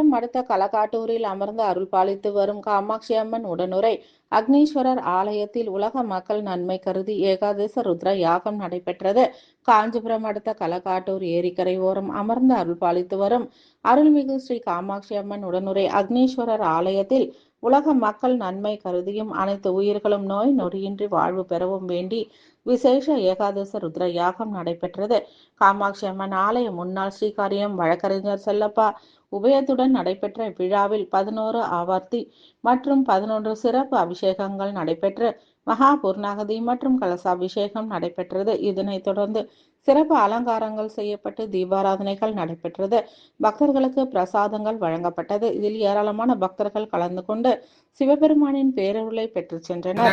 காஞ்சிபுரம் அடுத்த களக்காட்டூரில் அமர்ந்து அருள் பாலித்து வரும் காமாட்சி அம்மன் உடனுரை அக்னீஸ்வரர் ஆலயத்தில் உலக மக்கள் நன்மை கருதி ஏகாதச ருத்ர யாகம் நடைபெற்றது. காஞ்சிபுரம் அடுத்த களக்காட்டூர் ஏரிக்கரை ஓரம் அமர்ந்து அருள் பாலித்து வரும் அருள்மிகு ஸ்ரீ காமாட்சி அம்மன் உடனுரை அக்னீஸ்வரர் ஆலயத்தில் உலக மக்கள் நன்மை கருதியும் அனைத்து உயிர்களும் நோய் நொடியின்றி வாழ்வு பெறவும் வேண்டி விசேஷ ஏகாதச ருத்ர யாகம் நடைபெற்றது. காமாட்சி அம்மன் ஆலய முன்னாள் ஸ்ரீகாரியம் வழக்கறிஞர் செல்லப்பா உபயத்துடன் நடைபெற்ற விழாவில் பதினோரு ஆவர்த்தி மற்றும் பதினொன்று சிறப்பு அபிஷேகங்கள் நடைபெற்று மகா பூர்ணாகதி மற்றும் கலசாபிஷேகம் நடைபெற்றது. இதனைத் தொடர்ந்து சிறப்பு அலங்காரங்கள் செய்யப்பட்டு தீபாராதனைகள் நடைபெற்றது. பக்தர்களுக்கு பிரசாதங்கள் வழங்கப்பட்டது. இதில் ஏராளமான பக்தர்கள் கலந்து கொண்டு சிவபெருமானின் பேரருளை பெற்று சென்றனர்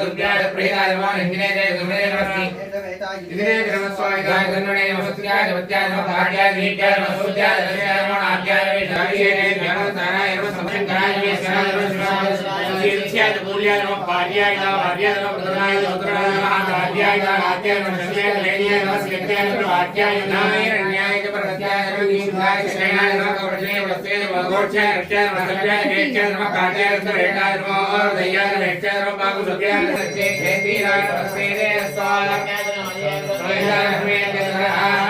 దుర్గాయ ప్రియదాయ నమః నందినే దేవ సుమనే నమస్తి ఇదినే గ్రహ స్వామి గాయ గణనే నమస్త్యాయ జవత్యాయ నమః భాగ్యాయ వీక్యాయ నమః సూర్యాయ దర్శనాయ నమః ఆజ్ఞాయ వేషాయ నమః జ్ఞాన తారాయ నమః సమయం కరాయ వేషాయ शीर्ष्याय मूल्याय नमः भार्याय नमः भार्याय नमः पुत्राय नमः पुत्राय नमः भार्याय नमः आद्याय नमः श्रेयाय लेयाय नमः श्रेयाय नमः भाग्याय नमः न्याय के प्रत्याय नमः नींदाय श्रेयाय नमः कवर्णे वस्ते नमः गोचाय रक्षाय नमः सत्याय नेक्षाय नमः कार्याय नमः रेटाय नमः और दयाय नमः नेक्षाय नमः बागु सुखयाय नमः सत्ये क्षेत्रीय नमः सेने स्वालक्याय नमः जय नमः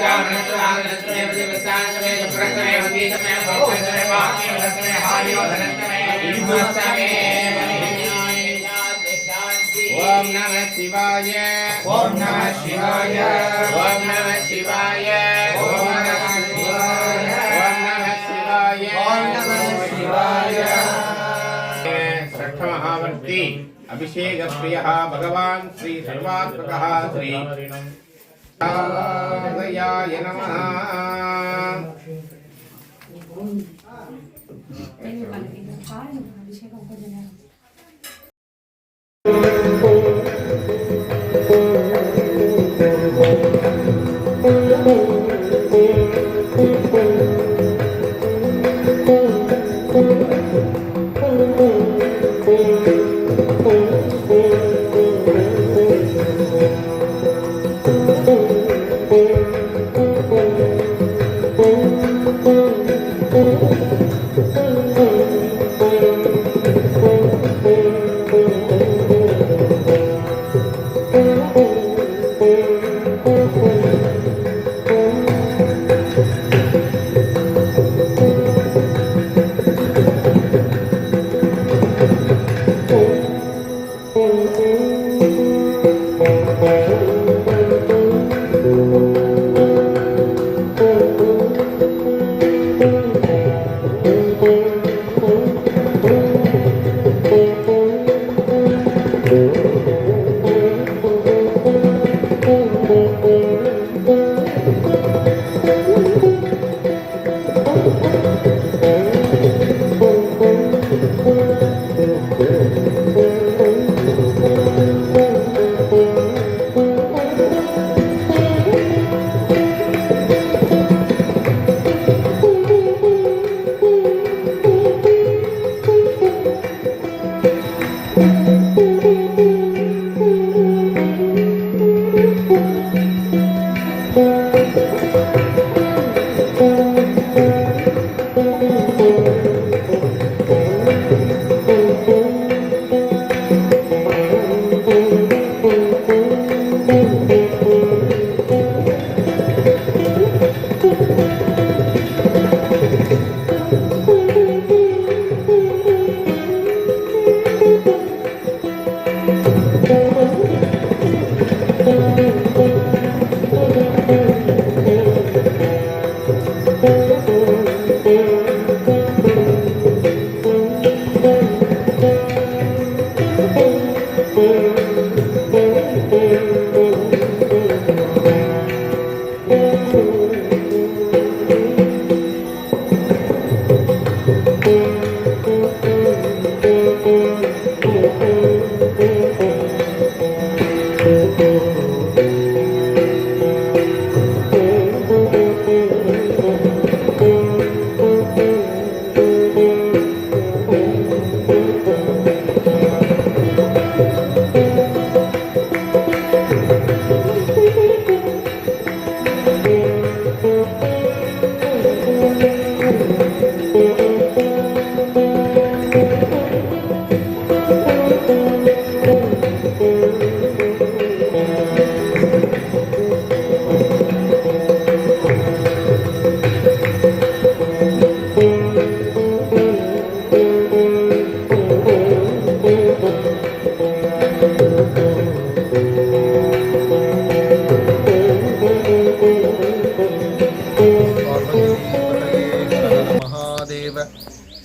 ओम नमः शिवाय। ओम नमः शिवाय। ओम नमः शिवाय। ओम नमः शिवाय। ओम नमः शिवाय। षठ महावर्ती अभिषेक प्रिय भगवान श्री सर्वात्मक श्री నమ.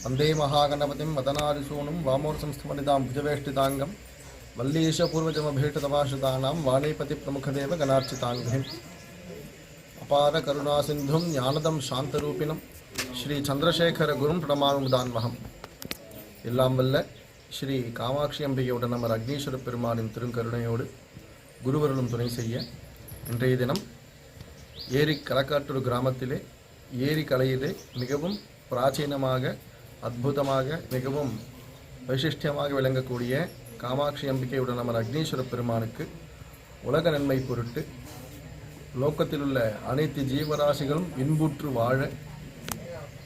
நமः महागणपतिं वदनादिसूनुं वामोर्संस्थमनितां भुजवेष्टिताङ्गं वल्लीशपूर्वजमभीष्टतमाश्रितानां वाणीपतिप्रमुखदेव गणार्चिताङ्गिम् अपारकरुणासिन्धुं ज्ञानदं शान्तरूपिणं श्रीचन्द्रशेखरगुरुं प्रणमामुदान्वहम् எல்லாம் வல்ல ஸ்ரீ காமாட்சி அம்பிகையோட நம்ம அக்னீஸ்வர பெருமானின் திருக்கருணையோடு குருவருளும் துணை செய்ய இன்றைய தினம் ஏரி களக்காட்டூர் கிராமத்திலே ஏரி கலையிலே மிகவும் பிராச்சீனமாக அற்புதமாக மிகவும் வைசிஷ்டியமாக விளங்கக்கூடிய காமாட்சி அம்பிகையுடன் நம்ம அக்னீஸ்வர பெருமானுக்கு உலக நன்மை பொருட்டு லோக்கத்தில் உள்ள அனைத்து ஜீவராசிகளும் இன்புற்று வாழ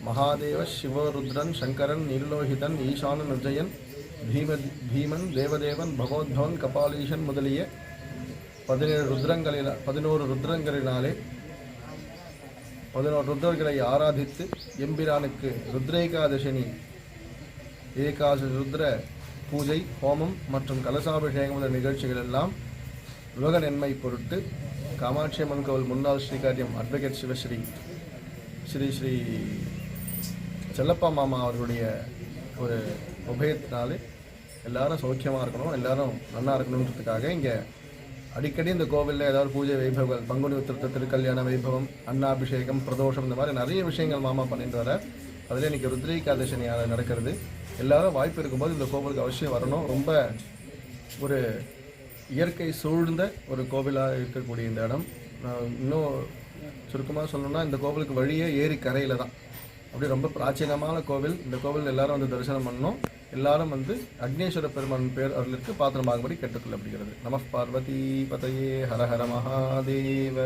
மகாதேவ சிவருத்ரன் சங்கரன் நீலலோகிதன் ஈசானன் விஜயன் பீம பீமன் தேவதேவன் பகவத்பவன் கபாலீசன் முதலிய பதினேழு ருத்ரங்களில் பதினோரு ருத்ரங்களினாலே பதினோரு ருத்ரர்களை ஆராதித்து எம்பிரானுக்கு ருத்ரேகாதசனி ஏகாச ருத்ர பூஜை ஹோமம் மற்றும் கலசாபிஷேகம் முதல் நிகழ்ச்சிகள் எல்லாம் உலக நன்மை பொருட்டு காமாட்சி அம்மன் கோவில் முன்னாள் ஸ்ரீகாரியம் அட்வொகேட் சிவஸ்ரீ ஸ்ரீ ஸ்ரீ செல்லப்பா மாமா அவர்களுடைய ஒரு உபயத்தினாலே எல்லாரும் சௌக்கியமாக இருக்கணும் எல்லாரும் நல்லா இருக்கணுன்றதுக்காக இங்கே அடிக்கடி இந்த கோவிலில் ஏதாவது பூஜை வைபவங்கள் பங்குனி உத்திரத்த திருக்கல்யாண வைபவம் அன்னாபிஷேகம் பிரதோஷம் இந்த மாதிரி நிறைய விஷயங்கள் மாமா பண்ணிட்டு வர அதில் இன்றைக்கி ருத்ரீகாதசனி நடக்கிறது. எல்லாரும் வாய்ப்பு இருக்கும்போது இந்த கோவிலுக்கு அவசியம் வரணும். ரொம்ப ஒரு இயற்கை சூழ்ந்த ஒரு கோவிலாக இருக்கக்கூடிய இந்த இடம். நான் இன்னும் சுருக்கமாக சொல்லணும்னா இந்த கோவிலுக்கு வழியே ஏரி கரையில் தான். அப்படி ரொம்ப பிராச்சீனமான கோவில். இந்த கோவில் எல்லாரும் வந்து தரிசனம் பண்ணணும். எல்லாரும் வந்து அக்னேஸ்வர பெருமான் பேர் அவர்களுக்கு பாத்திரமாகும்படி கேட்டுக்கொள்ளப்படுகிறது. நம பார்வதி பதையே ஹர ஹர மகாதேவ.